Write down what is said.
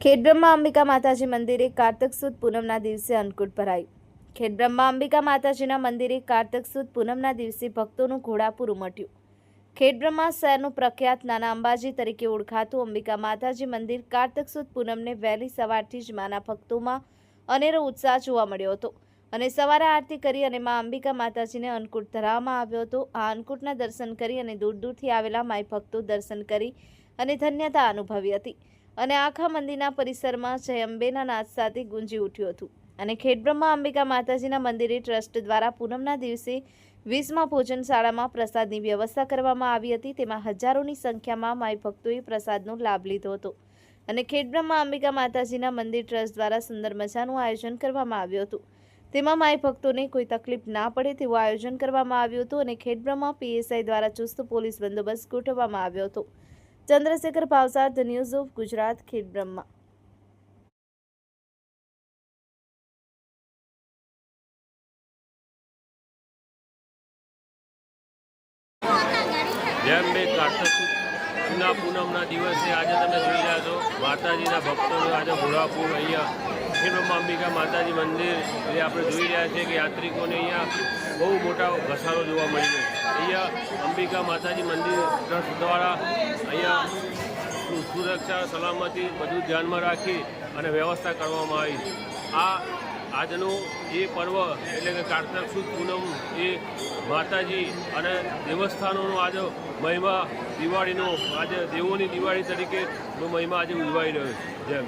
ખેડબ્રહ્મા અંબિકા માતાજી મંદિરે કારતક સુદ પૂનમના દિવસે અન્નકૂટ ભરાયું ખેડબ્રહ્મા અંબિકા માતાજીના મંદિરે કારતક સુદ પૂનમના દિવસે ભક્તોનું ઘોડાપુર ઉમટ્યું. ખેડબ્રહ્મા શહેરનું પ્રખ્યાત નાના અંબાજી તરીકે ઓળખાતું અંબિકા માતાજી મંદિર કારતક સુદ પૂનમને વહેલી સવારથી જ માના ભક્તોમાં અનેરો ઉત્સાહ જોવા મળ્યો હતો અને સવારે આરતી કરી અને મા અંબિકા માતાજીને અન્નકૂટ ધરાવવામાં આવ્યો હતો. આ અન્નકૂટના દર્શન કરી અને દૂર દૂરથી આવેલા માય ભક્તો દર્શન કરી અને ધન્યતા અનુભવી હતી. અને આખા મંદિરના પરિસરમાં જય અંબેના નાદ સાથે ગુંજી ઉઠ્યું હતું. અને ખેડબ્રહ્મા અંબિકા માતાજીના મંદિરે ટ્રસ્ટ દ્વારા પૂનમના દિવસે વીસમાં ભોજનશાળામાં પ્રસાદની વ્યવસ્થા કરવામાં આવી હતી. તેમાં હજારોની સંખ્યામાં માઈ ભક્તોએ પ્રસાદનો લાભ લીધો હતો. અને ખેડબ્રહ્મા અંબિકા માતાજીના મંદિર ટ્રસ્ટ દ્વારા સુંદર મજાનું આયોજન કરવામાં આવ્યું હતું. તેમાં માઈ ભક્તોને કોઈ તકલીફ ના પડે તેવું આયોજન કરવામાં આવ્યું હતું અને ખેડબ્રહ્મા પીએસઆઈ દ્વારા ચુસ્ત પોલીસ બંદોબસ્ત ગોઠવવામાં આવ્યો હતો. Chandrashekhar Bhavsar the news of Gujarat Khedbrahma જેમ મેં કાર્તકના પૂનમના દિવસે આજે તમે જોઈ રહ્યા છો, માતાજીના ભક્તોનું આજે ઘોડાપુર અહીંયા શ્રી બ્રહ્મા અંબિકા માતાજી મંદિર જે આપણે જોઈ રહ્યા છીએ કે યાત્રિકોને અહીંયા બહુ મોટા ઘસારો જોવા મળી રહ્યો છે. અહીંયા અંબિકા માતાજી મંદિર ટ્રસ્ટ દ્વારા અહીંયા સુરક્ષા, સલામતી બધું ધ્યાનમાં રાખી અને વ્યવસ્થા કરવામાં આવી. આ આજનું એ પર્વ એટલે કે કારતક સુદ પૂનમ એ માતાજી અને દેવસ્થાનોનો આજે મહિમા દિવાળીનો, આજે દેવોની દિવાળી તરીકે મહિમા આજે ઉજવાઈ રહ્યો છે. જેમ